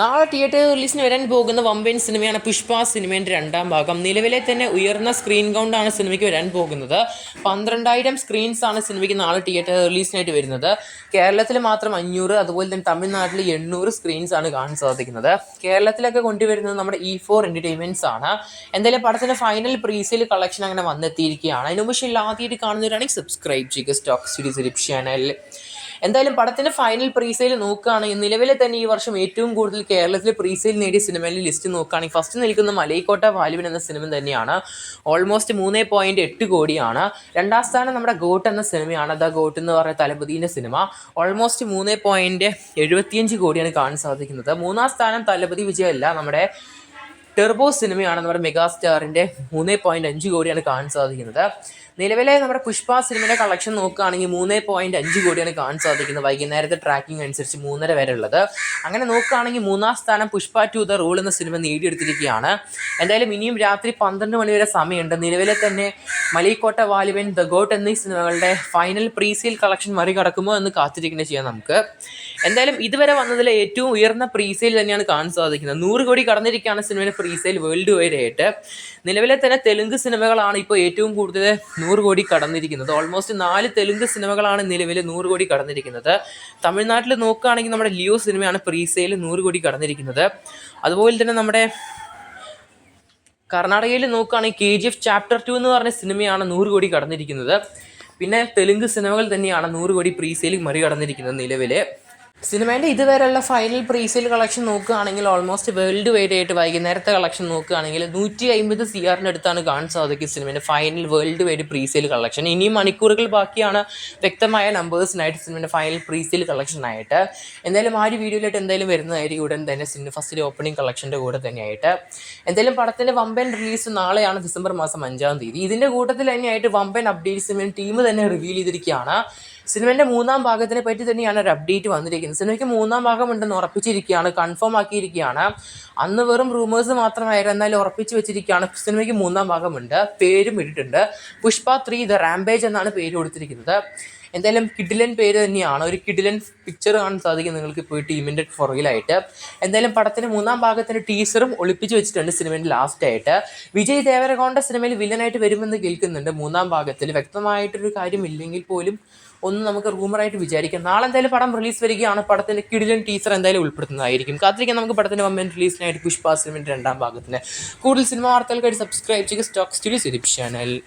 നാളെ തിയേറ്റർ റിലീസിന് വരാൻ പോകുന്ന വമ്പൻ സിനിമയാണ് പുഷ്പ സിനിമയുടെ രണ്ടാം ഭാഗം. നിലവിലെ തന്നെ ഉയർന്ന സ്ക്രീൻ കൗണ്ടാണ് സിനിമയ്ക്ക് വരാൻ പോകുന്നത്. പന്ത്രണ്ടായിരം സ്ക്രീൻസ് ആണ് സിനിമയ്ക്ക് നാളെ തിയേറ്റർ റിലീസിനായിട്ട് വരുന്നത്. കേരളത്തിൽ മാത്രം അഞ്ഞൂറ് അതുപോലെ തന്നെ തമിഴ്നാട്ടിൽ എണ്ണൂറ് സ്ക്രീൻസ് ആണ് കാണാൻ സാധിക്കുന്നത്. കേരളത്തിലൊക്കെ കൊണ്ടുവരുന്നത് നമ്മുടെ ഇ ഫോർ എന്റർടൈൻമെന്റ്സ് ആണ്. എന്തായാലും പടത്തിന്റെ ഫൈനൽ പ്രീസെയിൽ കളക്ഷൻ അങ്ങനെ വന്നെത്തിയിരിക്കുകയാണ്. അതിനുമ്പോൾ പക്ഷേ ആദ്യമായിട്ട് കാണുന്നവരാണെങ്കിൽ സബ്സ്ക്രൈബ് ചെയ്യുക. സ്റ്റോക്ക് സീരീസ് ലിപ് ചാനൽ എന്തായാലും പടത്തിന്റെ ഫൈനൽ പ്രീസെയിൽ നോക്കുകയാണെങ്കിൽ നിലവിലെ തന്നെ ഈ വർഷം ഏറ്റവും കൂടുതൽ കേരളത്തിൽ പ്രീസെയിൽ നേടിയ സിനിമയിലെ ലിസ്റ്റ് നോക്കുകയാണെങ്കിൽ ഫസ്റ്റ് നിൽക്കുന്ന മലൈക്കോട്ട വാലുവിൻ എന്ന സിനിമ തന്നെയാണ്. ഓൾമോസ്റ്റ് മൂന്ന് പോയിന്റ് എട്ട് കോടിയാണ്. രണ്ടാം സ്ഥാനം നമ്മുടെ ഗോട്ട് എന്ന സിനിമയാണ് ദ ഗോട്ട് എന്ന് പറയുന്ന തലപതിന്റെ സിനിമ ഓൾമോസ്റ്റ് മൂന്ന് പോയിന്റ് എഴുപത്തിയഞ്ച് കോടിയാണ് കാണാൻ സാധിക്കുന്നത്. മൂന്നാം സ്ഥാനം തലപതി വിജയമല്ല നമ്മുടെ ടെർബോ സിനിമയാണ് നമ്മുടെ മെഗാസ്റ്റാറിന്റെ മൂന്ന് പോയിന്റ് അഞ്ച് കോടിയാണ് കാണാൻ സാധിക്കുന്നത്. നിലവിലെ നമ്മുടെ പുഷ്പ സിനിമയുടെ കളക്ഷൻ നോക്കുകയാണെങ്കിൽ മൂന്ന് പോയിന്റ് അഞ്ച് കോടിയാണ് കാണാൻ സാധിക്കുന്നത്. വൈകുന്നേരത്തെ ട്രാക്കിംഗ് അനുസരിച്ച് മൂന്നര വരെ ഉള്ളത് അങ്ങനെ നോക്കുകയാണെങ്കിൽ മൂന്നാം സ്ഥാനം പുഷ്പ ടു ദ റൂൾ എന്ന സിനിമ നേടിയെടുത്തിരിക്കുകയാണ്. എന്തായാലും ഇനിയും രാത്രി പന്ത്രണ്ട് മണി വരെ സമയമുണ്ട്. നിലവിലെ തന്നെ മലീക്കോട്ട വാലിബൻ ദ ഗോട്ട് എന്നീ സിനിമകളുടെ ഫൈനൽ പ്രീസെയിൽ കളക്ഷൻ മറികടക്കുമോ എന്ന് കാത്തിരിക്കുന്നത് ചെയ്യാം നമുക്ക്. എന്തായാലും ഇതുവരെ വന്നതിലെ ഏറ്റവും ഉയർന്ന പ്രീസെയിൽ തന്നെയാണ് കാണാൻ സാധിക്കുന്നത്. നൂറ് കോടി കടന്നിരിക്കുകയാണ് സിനിമയുടെ പ്രീസെയിൽ വേൾഡ് വൈഡ് ആയിട്ട്. നിലവിലെ തന്നെ തെലുങ്ക് സിനിമകളാണ് ഇപ്പോൾ ഏറ്റവും കൂടുതൽ നൂറ് കോടി കടന്നിരിക്കുന്നത്. ഓൾമോസ്റ്റ് നാല് തെലുങ്ക് സിനിമകളാണ് നിലവിൽ നൂറ് കോടി കടന്നിരിക്കുന്നത്. തമിഴ്നാട്ടിൽ നോക്കുകയാണെങ്കിൽ നമ്മുടെ ലിയോ സിനിമയാണ് പ്രീസെയിൽ നൂറ് കോടി കടന്നിരിക്കുന്നത്. അതുപോലെ തന്നെ നമ്മുടെ കർണാടകയിൽ നോക്കുകയാണെങ്കിൽ K G F chapter two എന്ന് പറഞ്ഞ സിനിമയാണ് നൂറ് കോടി കടന്നിരിക്കുന്നത്. പിന്നെ തെലുങ്ക് സിനിമകൾ തന്നെയാണ് നൂറ് കോടി പ്രീസെയിൽ മറികടന്നിരിക്കുന്നത് നിലവിൽ സിനിമേന്റെ ഇതുവരെയുള്ള ഫൈനൽ പ്രീസെയിൽ കളക്ഷൻ നോക്കുകയാണെങ്കിൽ ഓൾമോസ്റ്റ് വേൾഡ് വൈഡ് ആയിട്ട് വൈകുന്നേരത്തെ കളക്ഷൻ നോക്കുകയാണെങ്കിൽ നൂറ്റി അമ്പത് സി ആറിന്റെ അടുത്താണ് കാണാൻ സാധിക്കും സിനിമേന്റെ final world wide presale collection ഇനിയും മണിക്കൂറുകൾ ബാക്കിയാണ് വ്യക്തമായ നമ്പേഴ്സിനായിട്ട് സിനിമേന്റെ ഫൈനൽ പ്രീസെയിൽ കളക്ഷനായിട്ട് എന്തായാലും ആ ഒരു വീഡിയോയിലായിട്ട് എന്തായാലും വരുന്നതായിരിക്കും ഉടൻ തന്നെ സിനിമ ഫസ്റ്റിലെ ഓപ്പണിംഗ് കളക്ഷന്റെ കൂടെ തന്നെയായിട്ട്. എന്തായാലും പടത്തിന്റെ വമ്പൻ റിലീസ് നാളെയാണ് ഡിസംബർ മാസം അഞ്ചാം തീയതി. ഇതിന്റെ കൂട്ടത്തിൽ തന്നെയായിട്ട് വമ്പൻ അപ്ഡേറ്റ്സ് ടീം തന്നെ റിവീൽ ചെയ്തിരിക്കുകയാണ്. സിനിമയുടെ മൂന്നാം ഭാഗത്തിനെ പറ്റി തന്നെയാണ് ഒരു അപ്ഡേറ്റ് വന്നിരിക്കുന്നത്. സിനിമയ്ക്ക് മൂന്നാം ഭാഗം ഉണ്ടെന്ന് ഉറപ്പിച്ചിരിക്കുകയാണ് കൺഫേം ആക്കിയിരിക്കുകയാണ്. അന്ന് വെറും റൂമേഴ്സ് മാത്രമായിരുന്നു എന്നാലും ഉറപ്പിച്ച് വെച്ചിരിക്കുകയാണ്. സിനിമയ്ക്ക് മൂന്നാം ഭാഗമുണ്ട് പേരും ഇട്ടിട്ടുണ്ട്. പുഷ്പ ത്രീ ദ റാംബേജ് എന്നാണ് പേര് കൊടുത്തിരിക്കുന്നത്. എന്തായാലും കിഡിലൻ പേര് തന്നെയാണ്. ഒരു കിഡിലൻ പിക്ചർ കാണാൻ സാധിക്കും നിങ്ങൾക്ക് ഇപ്പോൾ ടീമിന്റെ പുറകിലായിട്ട്. എന്തായാലും പടത്തിന് മൂന്നാം ഭാഗത്തിന്റെ ടീസറും ഒളിപ്പിച്ച് വെച്ചിട്ടുണ്ട് സിനിമയുടെ ലാസ്റ്റ് ആയിട്ട്. വിജയ് ദേവരകോണ്ട സിനിമയിൽ വില്ലനായിട്ട് വരുമെന്ന് കേൾക്കുന്നുണ്ട് മൂന്നാം ഭാഗത്തിൽ. വ്യക്തമായിട്ടൊരു കാര്യമില്ലെങ്കിൽ പോലും ഒന്ന് നമുക്ക് റൂമറായിട്ട് വിചാരിക്കാം. നാളെ എന്തായാലും പടം റിലീസ് വരികയാണ്. പടത്തിന്റെ കിടിലൻ ടീച്ചർ എന്തായാലും ഉൾപ്പെടുത്തുന്നതായിരിക്കും. കാത്തിരിക്കാൻ നമുക്ക് പടത്തിന്റെ മമ്മൻ റിലീസിനായിട്ട് പുഷ്പ രണ്ടാം ഭാഗത്തിന്. കൂടുതൽ സിനിമ വാർത്തകൾക്കായിട്ട് സബ്സ്ക്രൈബ് ചെയ്യുക സ്റ്റോക്ക് സ്റ്റുഡിയോ സിരിപ്പ് ചാനൽ